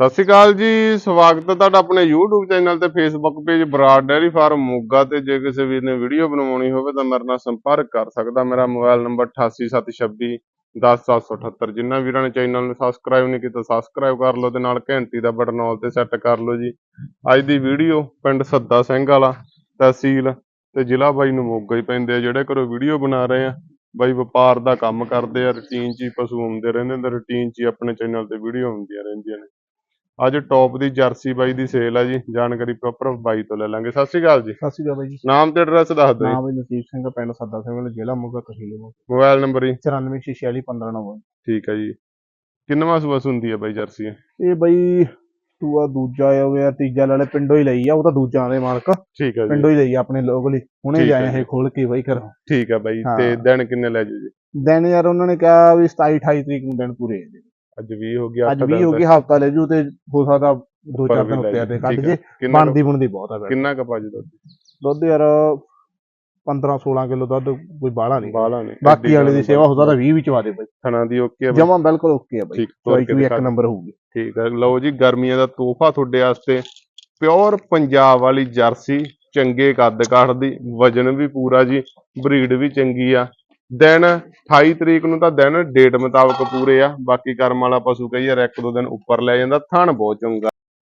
ਸਤਿ ਸ਼੍ਰੀ ਅਕਾਲ ਜੀ, ਸਵਾਗਤ ਹੈ ਤੁਹਾਡਾ ਆਪਣੇ YouTube ਚੈਨਲ ਤੇ Facebook page Brar dairy farm Moga ਤੇ ਜੇ ਕਿਸੇ ਵੀਰ ਨੇ ਵੀਡੀਓ ਬਣਾਉਣੀ ਹੋਵੇ ਤਾਂ ਮੇਰੇ ਨਾਲ ਸੰਪਰਕ ਕਰ ਸਕਦਾ। ਮੇਰਾ ਮੋਬਾਈਲ ਨੰਬਰ 8876 10778 ਜਿਨ੍ਹਾਂ ਵੀਰਾਂ ਨੇ ਚੈਨਲ ਨੂੰ ਸਬਸਕ੍ਰਾਈਬ ਨਹੀਂ ਕੀਤਾ ਸਬਸਕ੍ਰਾਈਬ ਕਰ ਲਓ ਤੇ ਨਾਲ ਘੰਟੀ ਦਾ ਬਟਨ ਆਲ ਤੇ ਸੈੱਟ ਕਰ ਲਓ ਜੀ। ਅੱਜ ਦੀ ਵੀਡੀਓ ਪਿੰਡ ਸੱਦਾ ਸਿੰਘ ਵਾਲਾ, ਤਹਿਸੀਲ ਤੇ ਜ਼ਿਲ੍ਹਾ ਬਾਈ ਨੂੰ ਮੋਗਾ ਹੀ ਪੈਂਦੇ ਆ, ਜਿਹੜੇ ਘਰੋਂ ਵੀਡੀਓ ਬਣਾ ਰਹੇ ਆ। ਬਾਈ ਵਪਾਰ ਦਾ ਕੰਮ ਕਰਦੇ ਆ ਰੁਟੀਨ 'ਚ ਹੀ ਪਸ਼ੂ ਆਉਂਦੇ ਰਹਿੰਦੇ ਨੇ ਰੁਟੀਨ 'ਚ ਹੀ ਆਪਣੇ ਚੈਨਲ ਤੇ ਵੀਡੀਓ ਆਉਂਦੀਆਂ ਰਹਿੰਦੀਆਂ ਨੇ। ਅੱਜ ਟੌਪ ਦੀ ਜਰਸੀ ਬਾਈ ਦੀ ਸੇਲ ਆ ਜੀ ਜਾਣਕਾਰੀ ਪ੍ਰੋਪਰ ਬਾਈ ਤੋਂ ਲੈ ਲਾਂਗੇ। ਸਤਿ ਸ਼੍ਰੀ ਅਕਾਲ ਜੀ। ਸਤਿ ਸ਼੍ਰੀ ਅਕਾਲ ਬਾਈ ਜੀ। ਨਾਮ ਤੇ ਐਡਰੈਸ ਦੱਸ ਦਿਓ ਜੀ। ਨਾਮ ਹੈ ਨਸੀਬ ਸਿੰਘ ਪਿੰਡ ਸੱਦਾ ਸਿੰਘ ਜ਼ਿਲ੍ਹਾ ਮੋਗਾ ਤਹਿਸੀਲ ਮੋਗਾ। ਮੋਬਾਈਲ ਨੰਬਰ ਜੀ। 944615 ਠੀਕ ਹੈ ਜੀ। ਕਿੰਨਵਾਂ ਸੂਆ ਹੁੰਦੀ ਹੈ ਬਾਈ ਜਰਸੀ? ਇਹ ਬਾਈ ਤੂਆ ਦੂਜਾ ਆ ਗਿਆ ਤੀਜਾ ਲੈ ਲੈ ਪਿੰਡੋਂ ਹੀ ਲਈ ਆ ਉਹ ਤਾਂ ਦੂਜਾ ਦੇ ਮਾਲਕ। ਠੀਕ ਹੈ ਜੀ। ਪਿੰਡੋਂ ਹੀ ਲਈ ਆ ਆਪਣੇ ਲੋਕਲ ਹੀ ਹੁਣੇ ਜਾਏ ਇਹ ਖੋਲ ਕੇ ਬਾਈ ਘਰ। ਠੀਕ ਹੈ ਬਾਈ। ਤੇ ਦਿਨ ਕਿੰਨੇ ਲੈ ਜੂ ਜੀ? ਦਿਨ ਯਾਰ ਉਹਨਾਂ ਨੇ ਕਿਹਾ ਵੀ 27 28 ਤਰੀਕ ਨੂੰ ਦਿਨ ਪੂਰੇ ਹੋ ਜਾਣਗੇ। ਅੱਜ 20 ਹੋ ਗਿਆ ਅੱਜ ਅੱਠ 20 ਦਿਨ ਹੋ ਗਈ ਹਫਤਾ ਲੈ ਜੂ ਤੇ ਹੋ ਸਕਦਾ ਦੋ ਚਾਰ ਵੀ ਦਿਨ ਉੱਤੇ ਆ ਤੇ ਕੱਢ ਜੇ। ਬਣਦੀ ਬਣਦੀ ਬਹੁਤ ਆ। ਕਿੰਨਾ ਕਪਾਜ ਦੁੱਧ? ਦੁੱਧ ਯਾਰ 15 16 ਕਿਲੋ ਦੁੱਧ ਕੋਈ ਬਾਹਲਾ ਨਹੀਂ। ਬਾਲਾ ਨੇ ਬਾਕੀ ਵਾਲੇ ਦੀ ਸੇਵਾ ਹੋ ਸਕਦਾ 20 ਵੀ ਚਵਾ ਦੇ ਬਾਈ। ਥਣਾ ਦੀ ਓਕੇ ਬਾਈ। ਜਮਾ ਬਿਲਕੁਲ ਓਕੇ ਆ ਬਾਈ। ਠੀਕ ਤੋਰ ਚੋਈ ਕੇ ਚੋਈ ਇੱਕ ਨੰਬਰ ਹੋਊਗੀ। ਠੀਕ ਹੈ ਲਓ ਜੀ ਗਰਮੀਆਂ ਦਾ ਤੋਹਫਾ ਤੁਹਾਡੇ ਵਾਸਤੇ। ਪਿਓਰ ਪੰਜਾਬ ਵਾਲੀ ਜਰਸੀ ਚੰਗੇ ਕੱਦ ਕਾਠ ਦੀ। ਵਜਨ ਵੀ ਪੂਰਾ ਜੀ ਬਰੀਡ ਵੀ ਚੰਗੀ ਆ। ਦਿਨ 28 ਤਰੀਕ ਨੂੰ ਤਾਂ ਦਿਨ ਡੇਟ ਮੁਤਾਬਕ ਪੂਰੇ ਆ। ਬਾਕੀ ਕਰਮ ਵਾਲਾ ਪਸ਼ੂ ਕਈ ਯਾਰ ਇੱਕ ਦੋ ਦਿਨ ਉੱਪਰ ਲੈ ਜਾਂਦਾ, ਥਣ ਬਹੁਤ ਚੰਗਾ।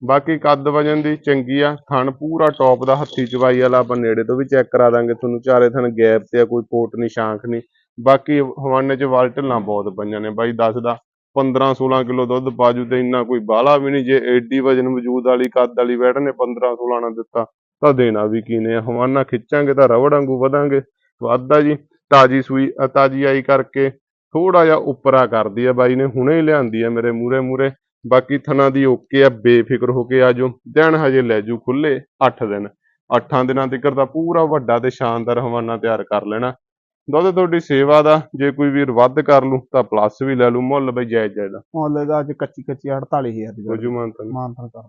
ਬਾਕੀ ਕੱਦ ਵਜਨ ਦੀ ਚੰਗੀ ਆ, ਥਣ ਪੂਰਾ ਟੌਪ ਦਾ ਹੱਥੀ ਚਵਾਈ ਵਾਲਾ ਆਪਾਂ ਨੇੜੇ ਤੋਂ ਵੀ ਚੈੱਕ ਕਰਾ ਦਾਂਗੇ, ਤੁਹਾਨੂੰ ਚਾਰੇ ਥਣ ਗੈਪ ਤੇ ਆ, ਕੋਈ ਪੋਟ ਨਹੀਂ ਸ਼ਾਂਖ ਨਹੀਂ ਬਾਕੀ ਹਵਾਨੇ ਚ ਵਾਲ ਢਿੱਲਾਂ ਬਹੁਤ ਪਈਆਂ ਨੇ ਬਾਈ ਦੱਸਦਾ 15 16 ਕਿਲੋ ਦੁੱਧ ਪਾਜੂ ਤੇ ਇੰਨਾ ਕੋਈ ਬਾਹਲਾ ਵੀ ਨਹੀਂ ਜੇ ਏਡੀ ਵਜਨ ਵਜੂਦ ਵਾਲੀ ਕੱਦ ਵਾਲੀ ਬੈਠ ਨੇ 15 16 ਨਾ ਦਿੱਤਾ, ਤਾਂ ਦੇਣਾ ਵੀ ਕੀ ਨੇ ਹਵਾਨਾ ਖਿੱਚਾਂਗੇ ਤਾਂ ਰਵੜ ਵਾਂਗੂ ਵਧਾਂਗੇ। ਵੱਧਦਾ ਜੀ। ਤਾਜੀ ਸੂਈ ਤਾਜੀ ਆਈ ਕਰਕੇ ਥੋੜਾ ਜਿਹਾ ਉੱਪਰਾ ਕਰਦੀ ਆ ਬਾਈ ਨੇ ਹੁਣੇ ਹੀ ਲਿਆਂਦੀ ਆ ਮੇਰੇ ਮੂਰੇ ਮੂਰੇ ਬਾਕੀ ਥਣਾ ਦੀ ਓਕੇ ਆ ਬੇਫਿਕਰ ਹੋ ਕੇ ਆਜੋ ਦਿਨ ਹਜੇ ਲੈ ਜੂ ਖੁੱਲੇ 8 ਦਿਨ। 8 ਦਿਨਾਂ ਤੱਕ ਤਾਂ ਪੂਰਾ ਵੱਡਾ ਤੇ ਸ਼ਾਨਦਾਰ ਹਵਾਨਾ ਤਿਆਰ ਕਰ ਲੈਣਾ। ਦੁੱਧ ਤੁਹਾਡੀ ਸੇਵਾ ਦਾ ਜੇ ਕੋਈ ਵੀਰ ਵੱਧ ਕਰ ਲੂ ਤਾਂ ਪਲੱਸ ਵੀ ਲੈ ਲੂ ਮੁੱਲ ਬਈ ਜਾਇਜ਼ ਜਾਇਜ਼ ਦਾ ਮੁੱਲ ਦਾ ਅੱਜ ਕੱਚੀ ਕੱਚੀ 48000 ਦੀ ਹੋ ਜੂ ਮਾਨਤਨ ਮਾਨਤਨ ਕਰ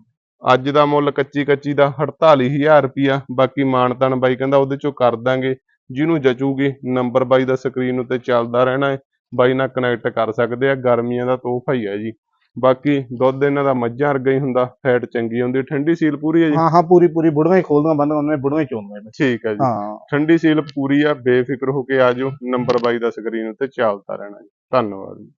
ਅੱਜ ਦਾ ਮੁੱਲ ਕੱਚੀ ਕੱਚੀ ਦਾ 48000 ਰੁਪਿਆ ਬਾਕੀ ਮਾਨਤਨ ਬਾਈ ਕਹਿੰਦਾ ਉਹਦੇ ਚੋਂ ਕਰ ਦਾਂਗੇ। ਜਿਹਨੂੰ ਜਚੂਗੀ ਨੰਬਰ ਬਾਈ ਦਾ ਸਕਰੀਨ ਉੱਤੇ ਚੱਲਦਾ ਰਹਿਣਾ ਹੈ। ਬਾਈ ਨਾਲ ਕਨੈਕਟ ਕਰ ਸਕਦੇ ਆ ਗਰਮੀਆਂ ਦਾ ਤੋਹਫਾ ਹੀ ਹੈ ਜੀ। ਬਾਕੀ ਦੁੱਧ ਇਹਨਾਂ ਦਾ ਮੱਝਾਂ ਵਰਗਾ ਹੀ ਹੁੰਦਾ ਫੈਟ ਚੰਗੀ ਹੁੰਦੀ ਠੰਡੀ ਸੀਲ ਪੂਰੀ ਹੈ ਜੀ? ਹਾਂ ਹਾਂ ਪੂਰੀ ਪੂਰੀ ਬੁੜੀਆਂ ਹੀ ਖੋਲਦਾ ਬੰਦ ਉਹਨੇ ਬੁੜੀਆਂ ਹੀ ਚੋਂਦਾ ਠੀਕ ਹੈ ਜੀ। ਹਾਂ। ਠੰਡੀ ਸੀਲ ਪੂਰੀ ਆ ਬੇਫਿਕਰ ਹੋ ਕੇ ਆਜੋ ਨੰਬਰ ਬਾਈ ਦਾ ਸਕਰੀਨ ਉੱਤੇ ਚੱਲਦਾ ਰਹਿਣਾ ਜੀ। ਧੰਨਵਾਦ ਜੀ।